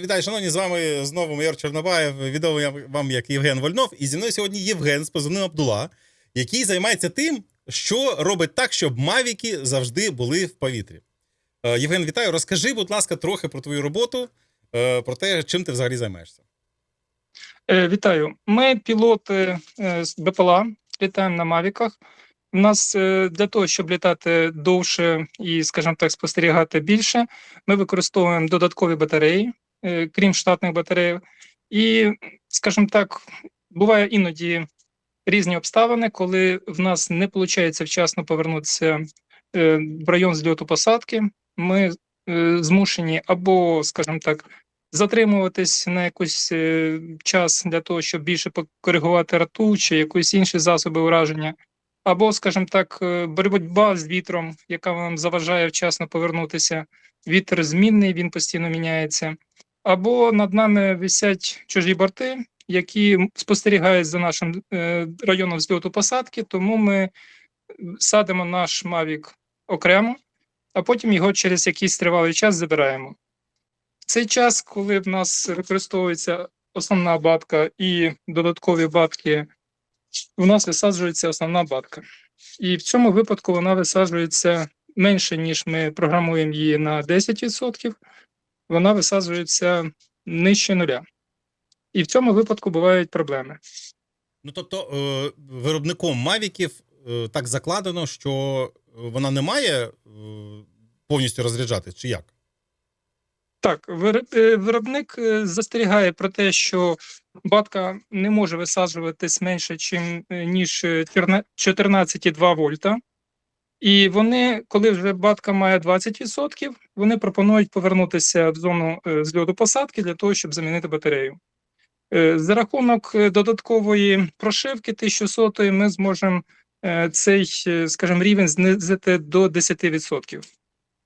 Вітаю, шановні, з вами знову майор Чорнобаєв, відомий вам як Євген Вольнов. І зі мною сьогодні Євген з позивним Абдула, який займається тим, що робить так, щоб мавіки завжди були в повітрі. Е, Євген, вітаю. Розкажи, будь ласка, трохи про твою роботу, е, про те, чим ти взагалі займаєшся. Е, Вітаю. Ми пілоти з БПЛА, літаємо на Мавіках. У нас для того, щоб літати довше і, скажімо так, спостерігати більше, ми використовуємо додаткові батареї, крім штатних батарей. І, скажімо так, буває іноді різні обставини, коли в нас не виходить вчасно повернутися е, в район зльоту посадки. Ми е, змушені або, скажімо так, затримуватись на якийсь е, час для того, щоб більше покоригувати рту чи якісь інші засоби ураження, або, скажімо так, е, боротьба з вітром, яка вам заважає вчасно повернутися. Вітер змінний, він постійно міняється. Або над нами висять чужі борти, які спостерігають за нашим е, районом зльоту посадки, тому ми садимо наш Мавік окремо, а потім його через якийсь тривалий час забираємо. В цей час, коли в нас використовується основна батка і додаткові батки, у нас висаджується основна батка. І в цьому випадку вона висаджується менше, ніж ми програмуємо її на 10%, вона висаджується нижче нуля. І в цьому випадку бувають проблеми. Ну тобто, е, виробником мавіків е, так закладено, що вона не має е, повністю розряджати, чи як? Так, виробник застерігає про те, що батка не може висаджуватись менше, ніж е, чорна- 14,2 вольта. І вони, коли вже батка має 20%, вони пропонують повернутися в зону е, зльоту посадки для того, щоб замінити батарею. Е, За рахунок е, додаткової прошивки 1100 ми зможемо цей, скажімо, рівень знизити до 10%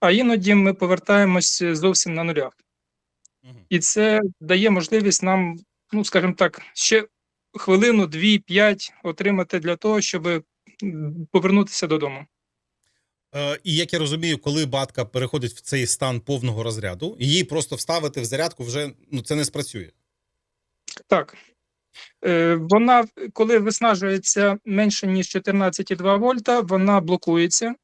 а іноді ми повертаємось зовсім на нулях. І це дає можливість нам, ну скажімо так, ще хвилину, дві, п'ять отримати для того, щоб повернутися додому. Е, І як я розумію, коли батка переходить в цей стан повного розряду, її просто вставити в зарядку вже ну це не спрацює. Так. Е, Вона, коли виснажується менше, ніж 14,2 вольта, вона блокується.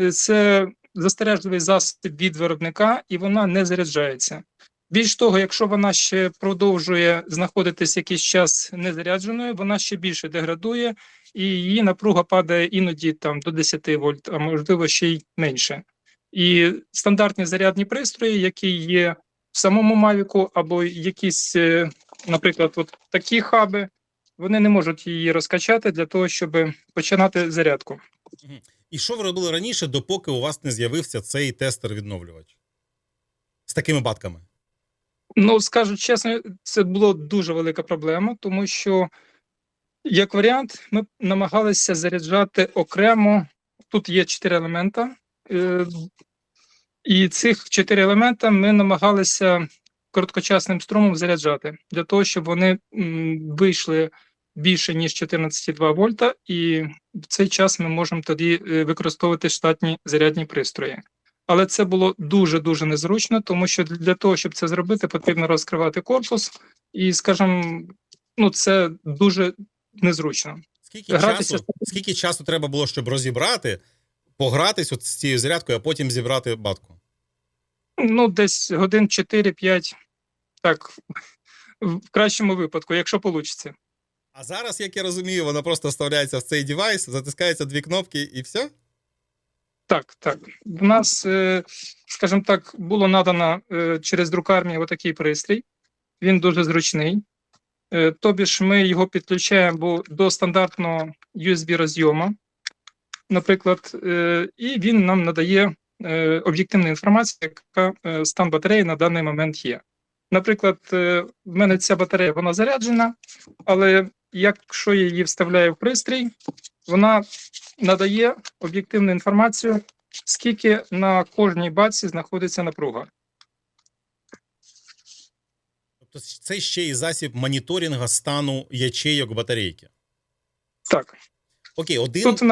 Е, Це застережливий засіб від виробника, і вона не заряджається. Більш того, якщо вона ще продовжує знаходитись якийсь час незарядженою, вона ще більше деградує, і її напруга падає іноді там до 10 вольт, а можливо ще й менше. І стандартні зарядні пристрої, які є в самому Мавіку, або якісь, е, наприклад, от такі хаби, вони не можуть її розкачати для того, щоб починати зарядку. І що ви робили раніше, допоки у вас не з'явився цей тестер-відновлювач з такими батками? Ну, скажу чесно, це була дуже велика проблема, тому що, як варіант, ми намагалися заряджати окремо. Тут є чотири елемента, е, і цих чотири елемента ми намагалися короткочасним струмом заряджати для того, щоб вони вийшли більше ніж 14,2 вольта, і в цей час ми можемо тоді е, використовувати штатні зарядні пристрої. Але це було дуже дуже незручно, тому що для того, щоб це зробити, потрібно розкривати корпус, і, скажімо, ну це дуже незручно. Скільки Гратися часу, скільки часу треба було, щоб розібрати, погратись от з цією зарядкою, а потім зібрати батку? Ну, десь годин 4-5, так, в кращому випадку, якщо вийде. А зараз, як я розумію, вона просто вставляється в цей девайс, затискаються дві кнопки і все. Так, так. В нас, е, скажімо так, було надано е, через друкарню отакий пристрій. Він дуже зручний. Е, Тобі ж ми його підключаємо до стандартного USB розйому, наприклад, і він нам надає об'єктивну інформацію, яка стан батареї на даний момент є. Наприклад, в мене ця батарея вона заряджена, але якщо я її вставляю в пристрій, вона надає об'єктивну інформацію, скільки на кожній баці знаходиться напруга. Тобто це ще й засіб моніторинга стану ячейок батарейки. Так, Окей, один. тут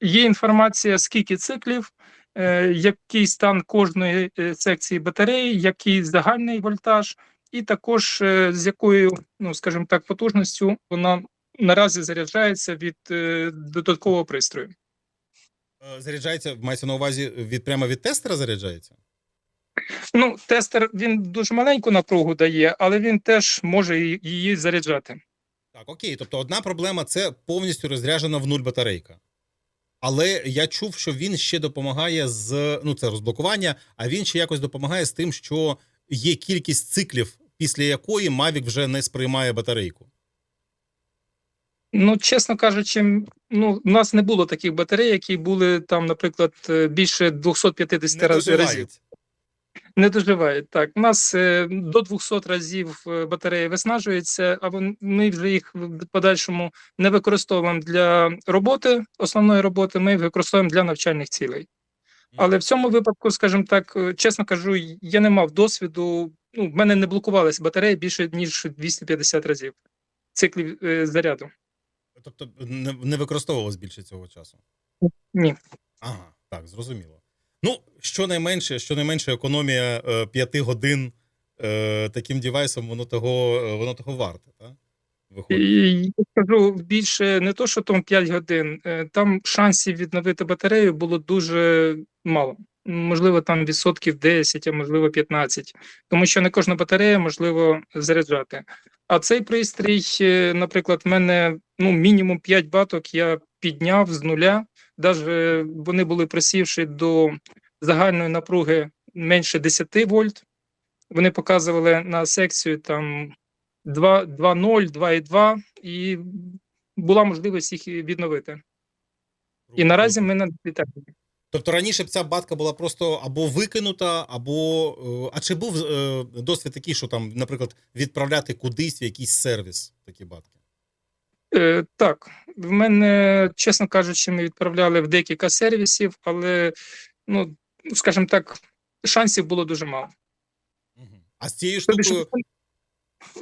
є інформація, скільки циклів, е, який стан кожної е, секції батареї, який загальний вольтаж, і також е, з якою, ну скажімо так, потужністю вона наразі заряджається від е, додаткового пристрою. Е, Заряджається, мається на увазі від прямо від тестера заряджається? Ну, тестер він дуже маленьку напругу дає, але він теж може її заряджати. Так, окей. Тобто одна проблема це повністю розряджена в нуль батарейка. Але я чув, що він ще допомагає з ну це розблокування, а він ще якось допомагає з тим, що є кількість циклів, після якої Mavic вже не сприймає батарейку. Ну, чесно кажучи, ну, у нас не було таких батарей, які були там, наприклад, е, більше 250 Не разів. доживають. Не доживають. Так, у нас е, до 200 разів е, батарея виснажується, а ми вже їх в подальшому не використовуємо для роботи, основної роботи, ми їх використовуємо для навчальних цілей. Але в цьому випадку, скажімо так, е, чесно кажу, я не мав досвіду. Ну, в мене не блокувалися батареї більше ніж 250 разів циклів е, заряду. Тобто не, не використовувалось більше цього часу. Ні. Ага, так, зрозуміло. Ну, щонайменше, щонайменше економія е, 5 годин е, таким девайсом, воно того, е, воно того варте, так? Виходить. Я скажу більше не то, що там 5 годин, е, там шансів відновити батарею було дуже мало. Можливо, там відсотків 10, а можливо 15, тому що не кожна батарея можливо заряджати. А цей пристрій, е, наприклад, в мене ну, мінімум 5 баток я підняв з нуля, навіть вони були просівши до загальної напруги менше 10 вольт. Вони показували на секцію там 2.0, 2.2, і була можливість їх відновити. І наразі ми на літаємо. Тобто раніше б ця батка була просто або викинута, або. е, А чи був е, досвід такий, що там, наприклад, відправляти кудись в якийсь сервіс такі батки? Е, так, в мене, чесно кажучи, ми відправляли в декілька сервісів, але, ну, скажімо так, шансів було дуже мало. А з цією Тобі штукою.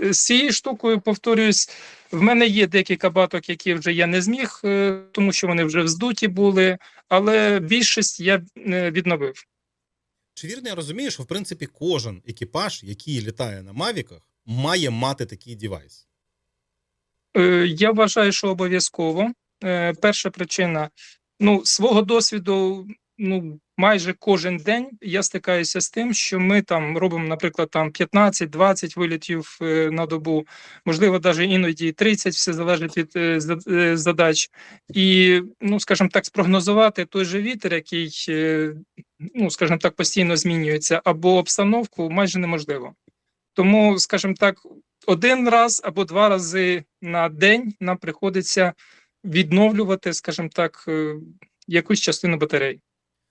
З цією штукою, повторюсь, в мене є декілька баток, які вже я не зміг, е, тому що вони вже вздуті були, але більшість я е, відновив. Чи вірно я розумію, що в принципі кожен екіпаж, який літає на Мавіках, має мати такий девайс? Е, Я вважаю, що обов'язково. Перша причина: ну, свого досвіду, ну, майже кожен день я стикаюся з тим, що ми там робимо, наприклад, там 15-20 вилітів е, на добу, можливо, навіть іноді і 30, все залежить від е, е, задач. І, ну, скажімо так, спрогнозувати той же вітер, який, ну, скажімо так, постійно змінюється, або обстановку майже неможливо. Тому, скажімо так, один раз або два рази на день нам приходиться відновлювати, скажімо так, якусь частину батарей.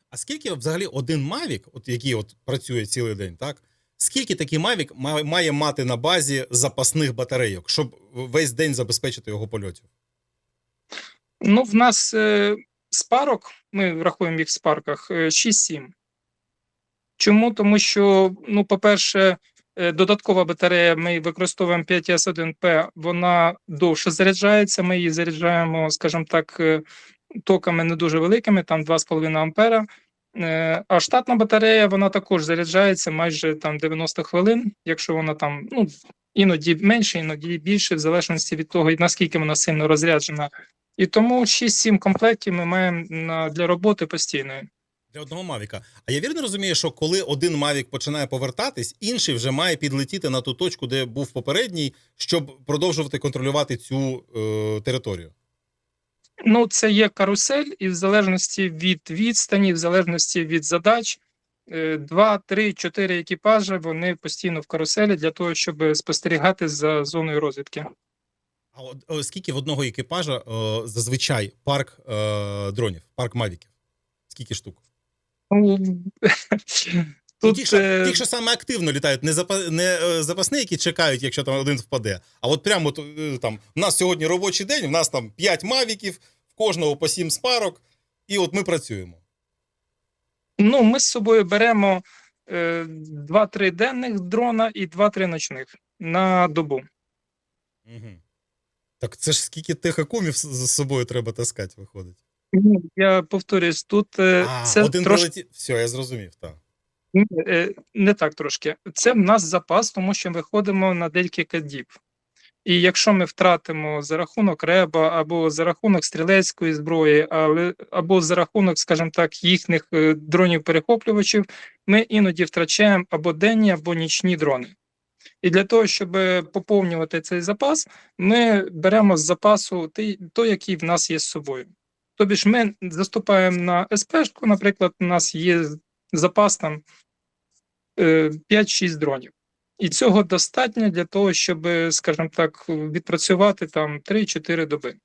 А скільки взагалі один Mavic, от який от працює цілий день, так? Скільки такий Mavic має мати на базі запасних батарейок, щоб весь день забезпечити його польотів? Ну, в нас е, спарок, ми рахуємо їх в спарках, е, 6-7. Чому? Тому що, ну, по-перше, е, додаткова батарея, ми використовуємо 5С1П, вона довше заряджається. Ми її заряджаємо, скажімо так, е, токами не дуже великими, там 2,5 ампера. Е, А штатна батарея, вона також заряджається майже там 90 хвилин, якщо вона там, ну, іноді менше, іноді більше, в залежності від того, наскільки вона сильно розряджена. І тому 6-7 комплектів ми маємо на, для роботи постійної. Для одного Мавіка. А я вірно розумію, що коли один Мавік починає повертатись, інший вже має підлетіти на ту точку, де був попередній, щоб продовжувати контролювати цю е, територію. Ну, це є карусель, і в залежності від відстані, в залежності від задач, е, два, три, чотири екіпажі вони постійно в каруселі для того, щоб спостерігати за зоною розвідки. А от скільки в одного екіпажа е, зазвичай парк е, дронів, парк Мавіків? Скільки штук? Ну, Тут ті, що, ті, що саме активно літають, не, запа, не е, запасні, які чекають, якщо там один впаде. А от прямо е, там, у нас сьогодні робочий день, у нас там 5 мавіків, в кожного по 7 спарок, і от ми працюємо. ну, ми з собою беремо е, два-три денних дрона і два-три ночних на добу. Угу. Так це ж скільки техакумів з з собою треба таскати, виходить. Ні, Я повторюсь, тут е, А, це один трошки прилетів. Все, я зрозумів, так. Е, не так трошки. Це в нас запас, тому що ми ходимо на декілька діб. І якщо ми втратимо за рахунок реба або за рахунок стрілецької зброї, або за рахунок, скажімо так, їхніх е, дронів-перехоплювачів, ми іноді втрачаємо або денні, або нічні дрони. І для того, щоб поповнювати цей запас, ми беремо з запасу той, який в нас є з собою. Тобі ж ми заступаємо на СП-шку, наприклад, у нас є запас там е, 5-6 дронів. І цього достатньо для того, щоб, скажімо так, відпрацювати там 3-4 доби.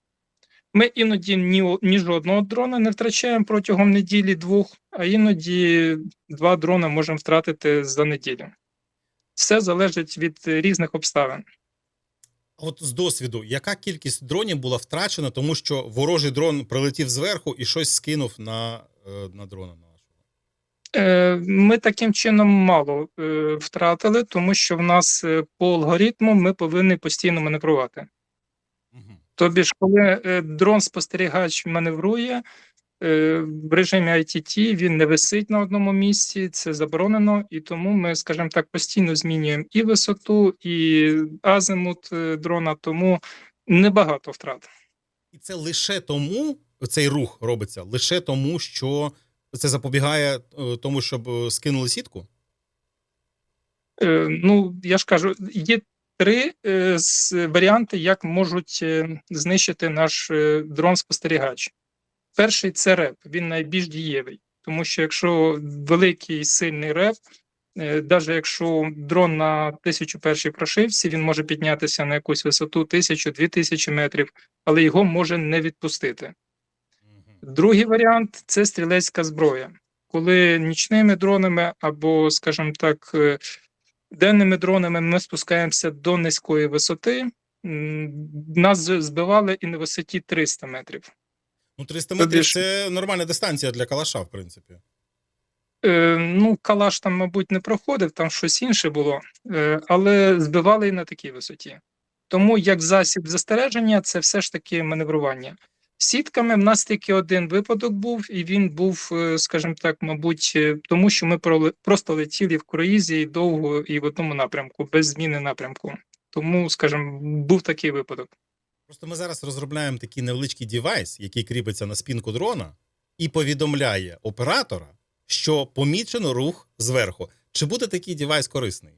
Ми іноді ні, ні жодного дрона не втрачаємо протягом неділі-двох, а іноді два дрони можемо втратити за неділю. Все залежить від е, різних обставин. От з досвіду, яка кількість дронів була втрачена, тому що ворожий дрон прилетів зверху і щось скинув на, е, на дрона? Е, Ми таким чином мало е, втратили, тому що в нас е, по алгоритму ми повинні постійно маневрувати. Тобі ж, коли е, дрон-спостерігач маневрує е, в режимі ITT, він не висить на одному місці, це заборонено, і тому ми, скажімо так, постійно змінюємо і висоту, і азимут е, дрона, тому небагато втрат. І це лише тому, цей рух робиться, лише тому, що це запобігає е, тому, щоб е, скинули сітку? Е, Ну, я ж кажу, є три е, с- варіанти, як можуть е, знищити наш е, дрон-спостерігач. Перший це реп, він найбільш дієвий, тому що якщо великий сильний реп, навіть якщо дрон на тисячу першій прошивці, він може піднятися на якусь висоту тисячу-дві тисячі метрів, але його може не відпустити. Другий варіант це стрілецька зброя, коли нічними дронами або, скажімо так, е, денними дронами ми спускаємося до низької висоти. Нас збивали і на висоті 300 метрів. Ну, 300 метрів ж- це нормальна дистанція для калаша, в принципі. Е, ну, калаш там, мабуть, не проходив, там щось інше було, е, але збивали і на такій висоті. Тому як засіб застереження, це все ж таки маневрування. Сітками в нас тільки один випадок був, і він був, е, скажімо так, мабуть, е, тому що ми просто летіли в круїзі і довго і в одному напрямку, без зміни напрямку. Тому, скажімо, був такий випадок. Просто ми зараз розробляємо такий невеличкий девайс, який кріпиться на спінку дрона, і повідомляє оператора, що помічено рух зверху. Чи буде такий девайс корисний?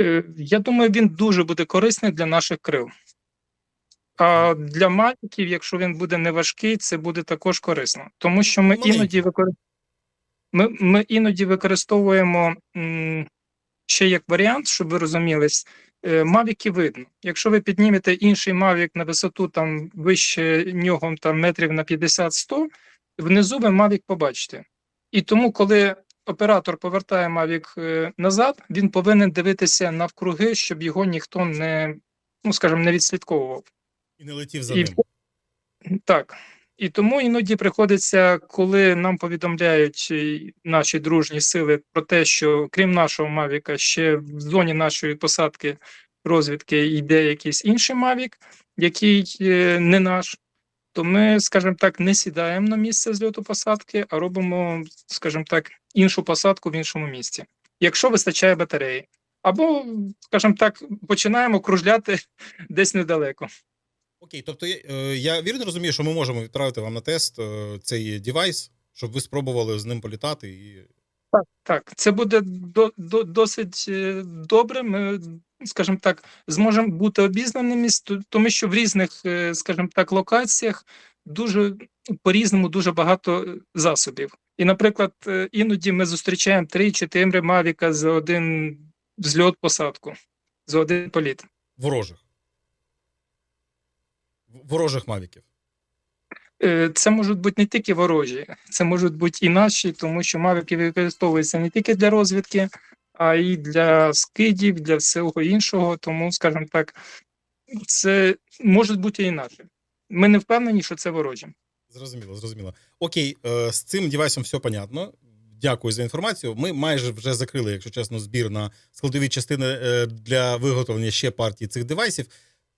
Е, Я думаю, він дуже буде корисний для наших крил. А для матіків, якщо він буде неважкий, це буде також корисно. Тому що ми іноді викор... ми, ми іноді використовуємо м, ще як варіант, щоб ви розумілись, е, мавіки видно. Якщо ви піднімете інший мавік на висоту там вище нього там метрів на 50-100, внизу ви мавік побачите. І тому, коли оператор повертає Mavic е, назад, він повинен дивитися навкруги, щоб його ніхто не, ну скажімо, не відслідковував. І не летів за І ним. Так. І тому іноді приходиться, коли нам повідомляють е, наші дружні сили про те, що крім нашого Мавіка, ще в зоні нашої посадки розвідки йде якийсь інший Мавік, який е, не наш, то ми, скажімо так, не сідаємо на місце зльоту посадки, а робимо, скажімо так, іншу посадку в іншому місці, якщо вистачає батареї. Або, скажімо так, починаємо кружляти десь недалеко. Окей, тобто я, е, я вірно розумію, що ми можемо відправити вам на тест е, цей девайс, щоб ви спробували з ним політати і. Так, так, це буде до, до, досить е, добре. Ми, скажімо так, зможемо бути обізнаними, тому що в різних, скажімо так, локаціях дуже по-різному дуже багато засобів. І, наприклад, іноді ми зустрічаємо 3-4 мавіка за один взльот посадку, за один політ. Ворожих. Ворожих мавіків. Е, Це можуть бути не тільки ворожі, це можуть бути і наші, тому що мавіки використовуються не тільки для розвідки, а й для скидів, для всього іншого. Тому, скажімо так, це можуть бути і наші. Ми не впевнені, що це ворожі. Зрозуміло, зрозуміло. Окей, е, з цим девайсом все понятно. Дякую за інформацію. Ми майже вже закрили, якщо чесно, збір на складові частини е, для виготовлення ще партії цих девайсів.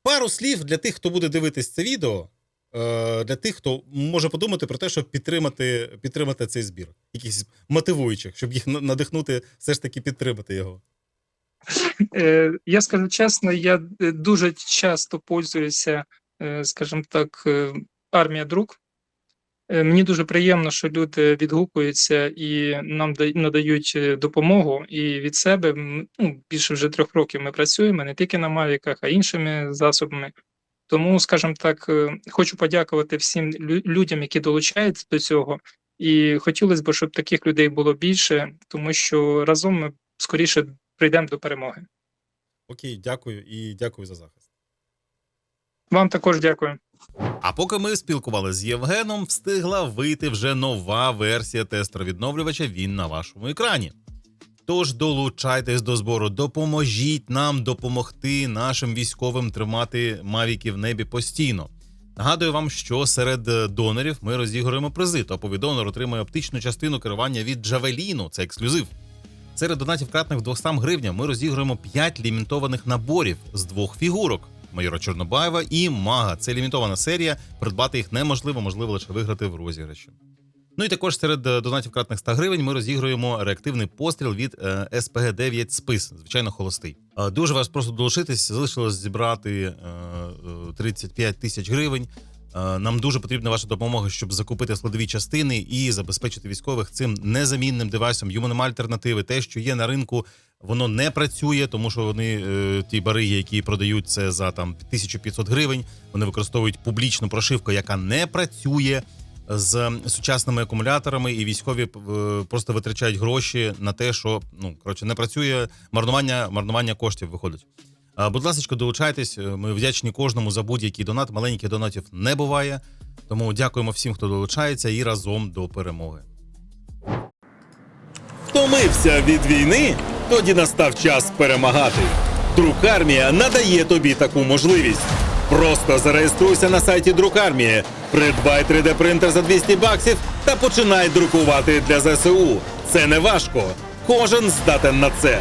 Пару слів для тих, хто буде дивитись це відео. е, для тих, хто може подумати про те, щоб підтримати, підтримати цей збір? якихось мотивуючих, щоб їх надихнути, все ж таки підтримати його. Е, Я скажу чесно, я е, дуже часто пользуюся, скажімо так, армія друг. Е, Мені дуже приємно, що люди відгукуються і нам надають е, допомогу. І від себе ну, більше вже трьох років ми працюємо не тільки на Мавіках, а іншими засобами. Тому, скажімо так, е, хочу подякувати всім людям, які долучаються до цього. І хотілося б, щоб таких людей було більше, тому що разом ми скоріше прийдемо до перемоги. Окей, дякую і дякую за захист. Вам також дякую. А поки ми спілкувалися з Євгеном, встигла вийти вже нова версія тестера-відновлювача. Він на вашому екрані. Тож долучайтесь до збору, допоможіть нам допомогти нашим військовим тримати мавіки в небі постійно. Нагадую вам, що серед донорів ми розігруємо призи. Топовий донор отримує оптичну частину керування від Джавеліну. Це ексклюзив. Серед донатів кратних 200 гривня ми розігруємо 5 лімітованих наборів з двох фігурок: майора Чорнобаєва і Мага. Це лімітована серія. Придбати їх неможливо, можливо лише виграти в розіграші. Ну і також серед е, донатів кратних 100 гривень ми розігруємо реактивний постріл від е, СПГ 9 спис, звичайно, холостий. Е, Дуже вас просто долучитись. Залишилось зібрати е, е, 35 тисяч гривень. Е, Нам дуже потрібна ваша допомога, щоб закупити складові частини і забезпечити військових цим незамінним девайсом. Йому нема альтернативи. Те, що є на ринку, воно не працює, тому що вони е, ті бариги, які продають це за там 1500 гривень, вони використовують публічну прошивку, яка не працює з сучасними акумуляторами, і військові е, просто витрачають гроші на те, що ну коротше не працює. Марнування, марнування коштів виходить. Будь ласка, долучайтесь. Е, Ми вдячні кожному за будь-який донат. Маленьких донатів не буває. Тому дякуємо всім, хто долучається, і разом до перемоги. Втомився від війни? Тоді настав час перемагати. Друкармія надає тобі таку можливість. Просто зареєструйся на сайті Друкармії, придбай 3D принтер за 200 баксів та починай друкувати для ЗСУ. Це не важко. Кожен здатен на це.